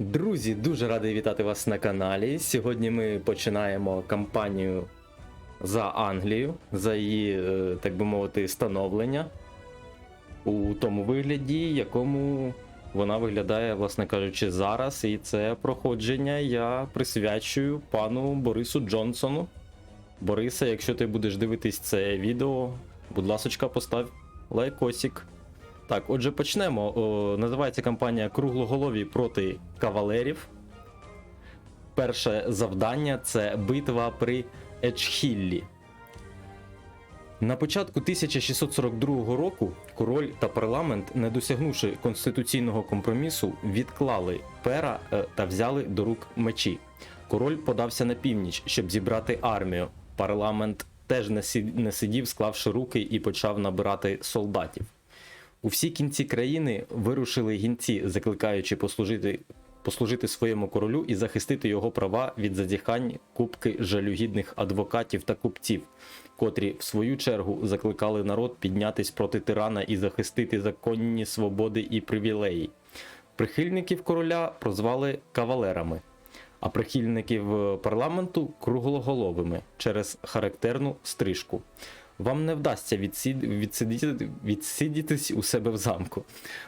Друзі, дуже радий вітати вас на каналі. Сьогодні ми починаємо кампанію за Англію, за її, е, так би мовити, становлення у тому вигляді, якому вона виглядає, власне кажучи, зараз. І це проходження я присвячую пану Борису Джонсону. Бориса, якщо ти будеш дивитись це відео, будь ласочка, постав лайкосик. Так, отже, почнемо. О, називається кампанія Круглоголові проти кавалерів. Перше завдання це битва при Ечхіллі. На початку 1642 року король та парламент, не досягнувши конституційного компромісу, відклали пера е, та взяли до рук мечі. Король подався на північ, щоб зібрати армію. Парламент теж не сидів, склавши руки, і почав набирати солдатів. У всі кінці країни вирушили гінці, закликаючи послужити, послужити своєму королю і захистити його права від зазіхань купки жалюгідних адвокатів та купців, котрі в свою чергу закликали народ піднятись проти тирана і захистити законні свободи і привілеї. Прихильників короля прозвали кавалерами, а прихильників е, парламенту круглоголовими через характерну стрижку. Вам не вдасться відсидітись у себе в замку.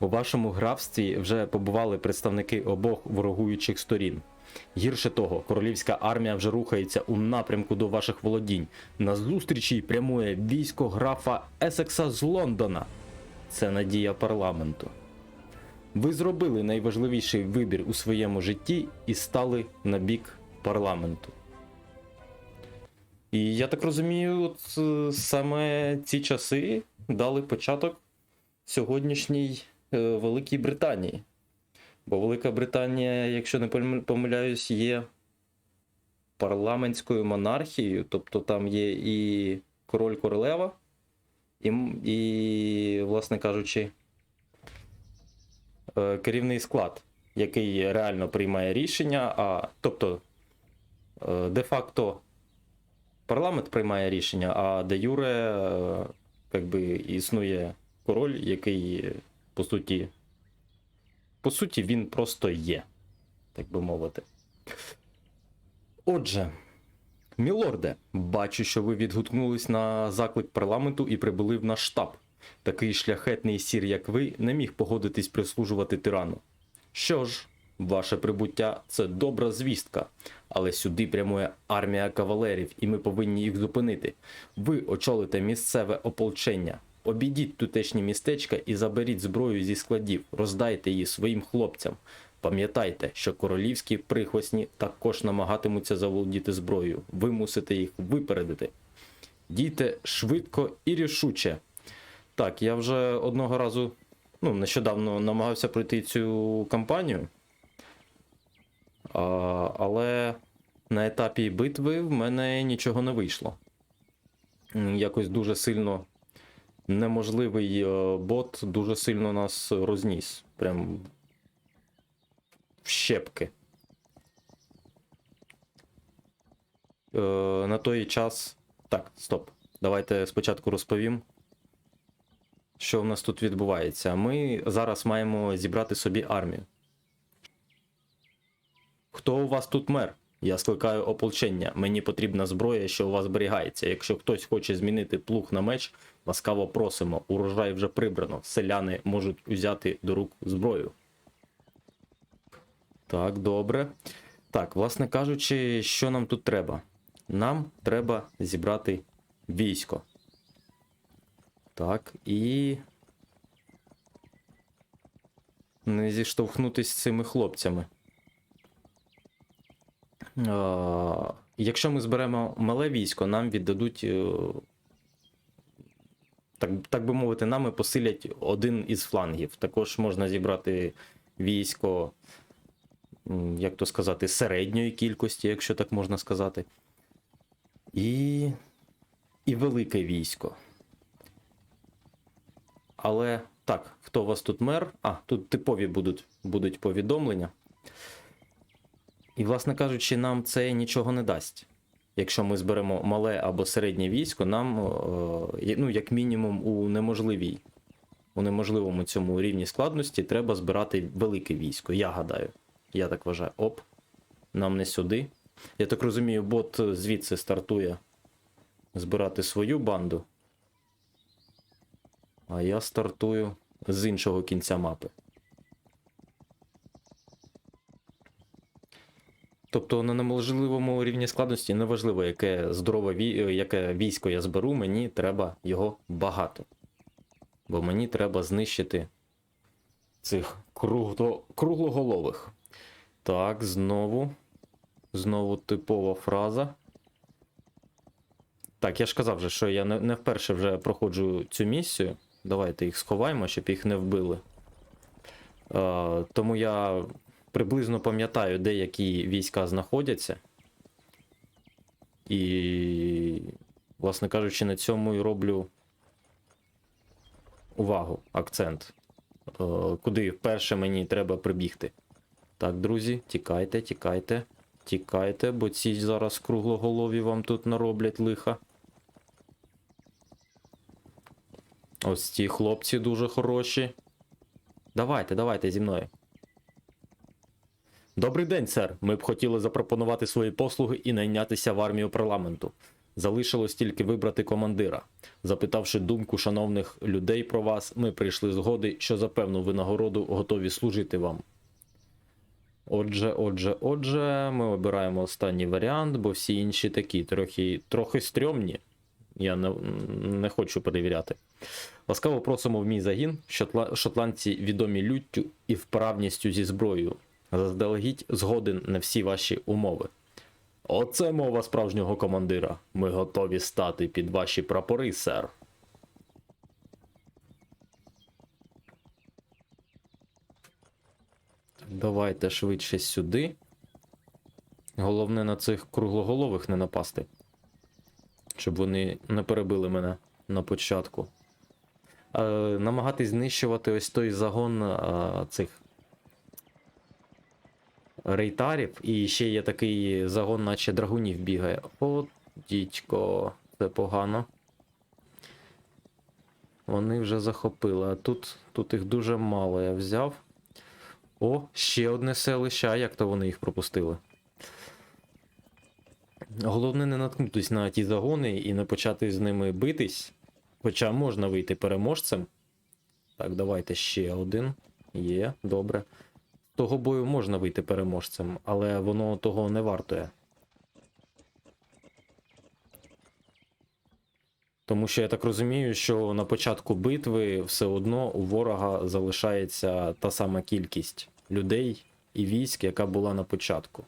У вашому графстві вже побували представники обох ворогуючих сторін. Гірше того, королівська армія вже рухається у напрямку до ваших володінь. На зустрічі прямує військо графа Есекса з Лондона. Це надія парламенту. Ви зробили найважливіший вибір у своєму житті і стали на бік парламенту. І я так розумію, от е, саме ці часи дали початок сьогоднішній е, Великій Британії. Бо Велика Британія, якщо не помиляюсь, є парламентською монархією, тобто там є і король королева, і, і власне кажучи, е, керівний склад, який реально приймає рішення, а тобто, де-факто парламент приймає рішення, а де Юре е, как би, існує король, який, по суті, по суті, він просто є, так би мовити. Отже, мілорде, бачу, що ви відгукнулись на заклик парламенту і прибули в наш штаб. Такий шляхетний сір, як ви, не міг погодитись прислужувати тирану. Що ж, ваше прибуття це добра звістка, але сюди прямує армія кавалерів, і ми повинні їх зупинити. Ви очолите місцеве ополчення. Обійдіть тутешні містечка і заберіть зброю зі складів, роздайте її своїм хлопцям. Пам'ятайте, що королівські прихвостні також намагатимуться заволодіти зброєю. Ви мусите їх випередити. Дійте швидко і рішуче. Так, я вже одного разу, ну, нещодавно намагався пройти цю кампанію. Але на етапі битви в мене нічого не вийшло. Якось дуже сильно неможливий е, бот дуже сильно нас розніс. Прям в щепки. Е, на той час. Так, стоп. Давайте спочатку розповім, що в нас тут відбувається. Ми зараз маємо зібрати собі армію. Хто у вас тут мер? Я скликаю ополчення. Мені потрібна зброя, що у вас зберігається. Якщо хтось хоче змінити плуг на меч, ласкаво просимо. Урожай вже прибрано. Селяни можуть взяти до рук зброю. Так, добре. Так, власне кажучи, що нам тут треба? Нам треба зібрати військо. Так, і. Не зіштовхнутися з цими хлопцями. Якщо ми зберемо мале військо, нам віддадуть, е, так, так би мовити, нами посилять один із флангів. Також можна зібрати військо, як то сказати, середньої кількості, якщо так можна сказати. І, і велике військо. Але так, хто у вас тут мер? А, тут типові будуть, будуть повідомлення. І, власне кажучи, нам це нічого не дасть. Якщо ми зберемо мале або середнє військо, нам, е, ну, як мінімум, у неможливій, у неможливому цьому рівні складності треба збирати велике військо, я гадаю. Я так вважаю. Оп. Нам не сюди. Я так розумію, бот звідси стартує збирати свою банду. А я стартую з іншого кінця мапи. Тобто на неможливому рівні складності неважливо, яке здорове яке військо я зберу, мені треба його багато. Бо мені треба знищити цих кругло... круглоголових. Так, знову. Знову типова фраза. Так, я ж казав вже, що я не, не вперше вже проходжу цю місію. Давайте їх сховаємо, щоб їх не вбили. Е, тому я приблизно пам'ятаю, де які війська знаходяться. І, власне кажучи, на цьому і роблю увагу, акцент. Е, куди вперше мені треба прибігти. Так, друзі, тікайте, тікайте, тікайте, бо ці зараз круглоголові вам тут нароблять лиха. Ось ці хлопці дуже хороші. Давайте, давайте зі мною. Добрий день, сер. Ми б хотіли запропонувати свої послуги і найнятися в армію парламенту. Залишилось тільки вибрати командира. Запитавши думку шановних людей про вас, ми прийшли згоди, що за певну винагороду готові служити вам. Отже, отже, отже, ми обираємо останній варіант, бо всі інші такі трохи, трохи стрьомні. Я не, не хочу перевіряти. Ласкаво просимо в мій загін. Шотла... Шотландці відомі люттю і вправністю зі зброєю. Заздалегідь згоден на всі ваші умови. Оце мова справжнього командира. Ми готові стати під ваші прапори, сер. Давайте швидше сюди. Головне на цих круглоголових не напасти. Щоб вони не перебили мене на початку. Е, намагатись знищувати ось той загон е, цих рейтарів. І ще є такий загон, наче драгунів бігає. От, дідько, це погано. Вони вже захопили. А тут, тут їх дуже мало я взяв. О, ще одне селище, а як то вони їх пропустили? Головне не наткнутись на ті загони і не почати з ними битись. Хоча можна вийти переможцем. Так, давайте ще один. Є, добре. Того бою можна вийти переможцем, але воно того не вартує. Тому що я так розумію, що на початку битви все одно у ворога залишається та сама кількість людей і військ, яка була на початку.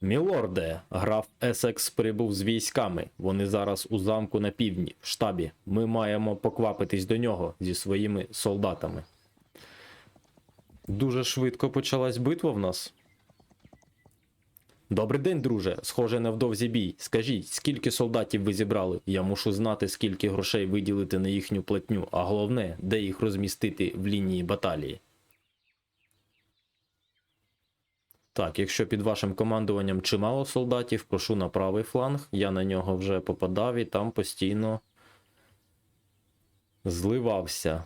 Мілорде, граф Есекс прибув з військами. Вони зараз у замку на півдні, в штабі. Ми маємо поквапитись до нього зі своїми солдатами. Дуже швидко почалась битва в нас. Добрий день, друже. Схоже, невдовзі бій. Скажіть, скільки солдатів ви зібрали? Я мушу знати, скільки грошей виділити на їхню платню, а головне, де їх розмістити в лінії баталії. Так, якщо під вашим командуванням чимало солдатів, прошу на правий фланг. Я на нього вже попадав і там постійно зливався.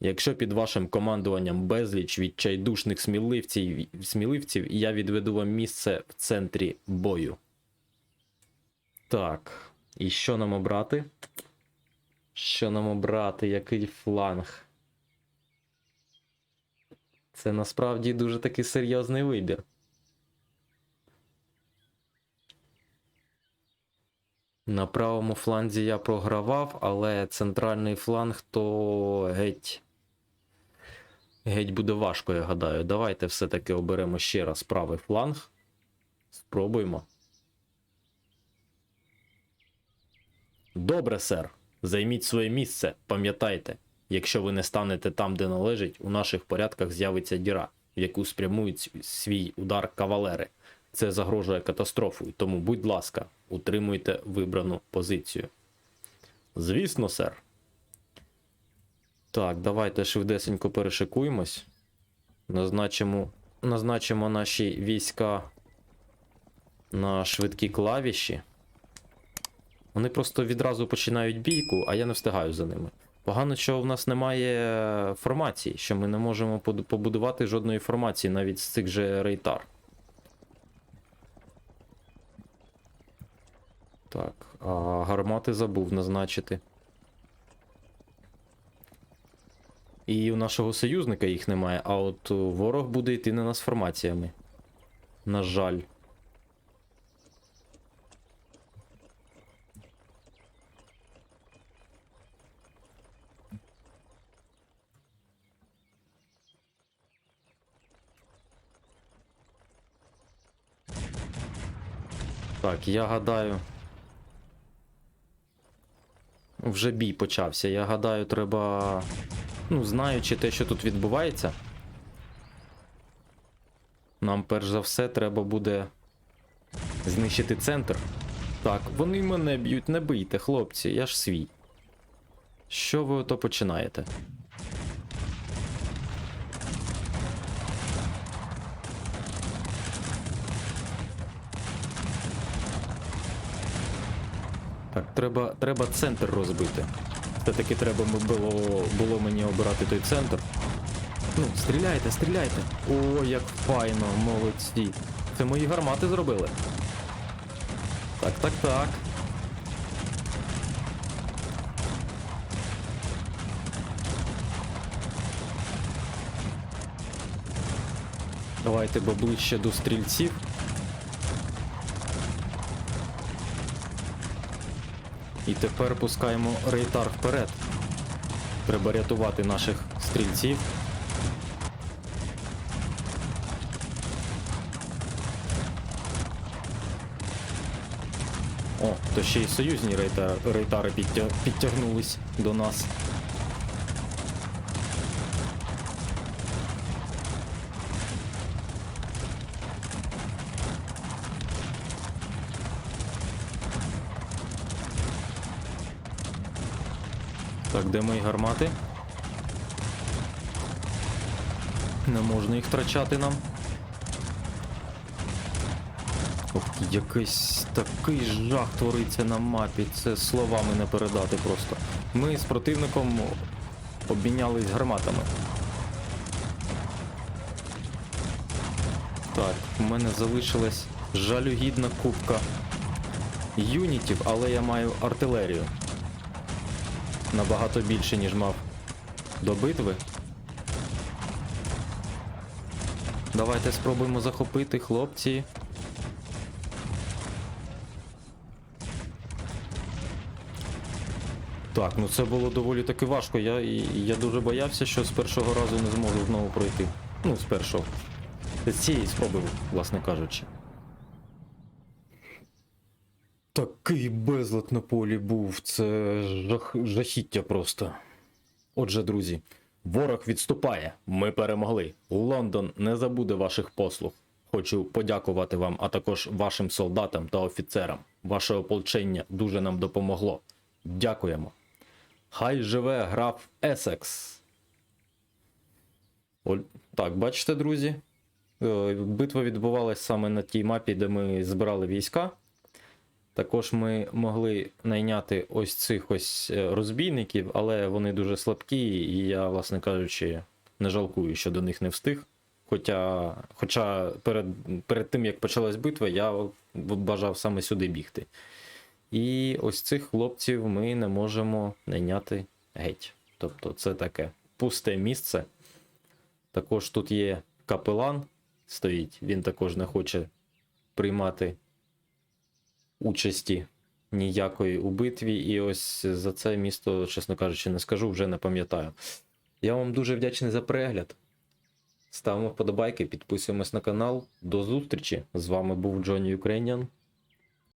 Якщо під вашим командуванням безліч відчайдушних сміливців, сміливців, я відведу вам місце в центрі бою. Так, і що нам обрати? Що нам обрати? Який фланг? Це насправді дуже такий серйозний вибір. На правому фланзі я програвав, але центральний фланг то геть. Геть буде важко, я гадаю. Давайте все-таки оберемо ще раз правий фланг. Спробуємо. Добре, сер. Займіть своє місце, пам'ятайте. Якщо ви не станете там, де належить, у наших порядках з'явиться діра, в яку спрямують свій удар кавалери. Це загрожує катастрофою, тому, будь ласка, утримуйте вибрану позицію. Звісно, сер. Так, давайте швидесенько перешикуємось. Назначимо, назначимо наші війська на швидкі клавіші. Вони просто відразу починають бійку, а я не встигаю за ними. Погано, що в нас немає формації, що ми не можемо побудувати жодної формації навіть з цих же рейтар. Так, а гармати забув назначити. І у нашого союзника їх немає, а от ворог буде йти на нас формаціями. На жаль. Так, я гадаю. Вже бій почався. Я гадаю, треба. Ну, знаючи те, що тут відбувається. Нам перш за все треба буде знищити центр. Так, вони мене б'ють, не бийте, хлопці, я ж свій. Що ви ото починаєте? Так, треба, треба центр розбити. Все-таки треба було, було мені обирати той центр. Ну, стріляйте, стріляйте. О, як файно, молодці. Це мої гармати зробили. Так, так, так. Давайте бо до стрільців. І тепер пускаємо рейтар вперед. Треба рятувати наших стрільців. О, то ще й союзні рейта, рейтари підтягнулись до нас. Так, де мої гармати? Не можна їх втрачати нам. Ох, якийсь такий жах твориться на мапі, це словами не передати просто. Ми з противником обмінялись гарматами. Так, у мене залишилась жалюгідна кубка юнітів, але я маю артилерію. Набагато більше, ніж мав до битви. Давайте спробуємо захопити хлопці. Так, ну це було доволі таки важко. Я, я дуже боявся, що з першого разу не зможу знову пройти. Ну, з першого. З цієї спроби, власне кажучи. Такий безлад на полі був, це жах... жахіття просто. Отже, друзі, ворог відступає. Ми перемогли. Лондон не забуде ваших послуг. Хочу подякувати вам, а також вашим солдатам та офіцерам. Ваше ополчення дуже нам допомогло. Дякуємо. Хай живе граф Есекс. О, так, бачите, друзі? Е, Битва відбувалась саме на тій мапі, де ми збирали війська. Також ми могли найняти ось цих ось е, розбійників, але вони дуже слабкі, і я, власне кажучи, не жалкую, що до них не встиг. Хоча, хоча перед, перед тим, як почалась битва, я бажав саме сюди бігти. І ось цих хлопців ми не можемо найняти геть. Тобто це таке пусте місце. Також тут є капелан стоїть, він також не хоче приймати участі ніякої у битві. І ось за це місто, чесно кажучи, не скажу, вже не пам'ятаю. Я вам дуже вдячний за перегляд. Ставимо вподобайки, підписуємось на канал. До зустрічі! З вами був Джоні Ukrainian.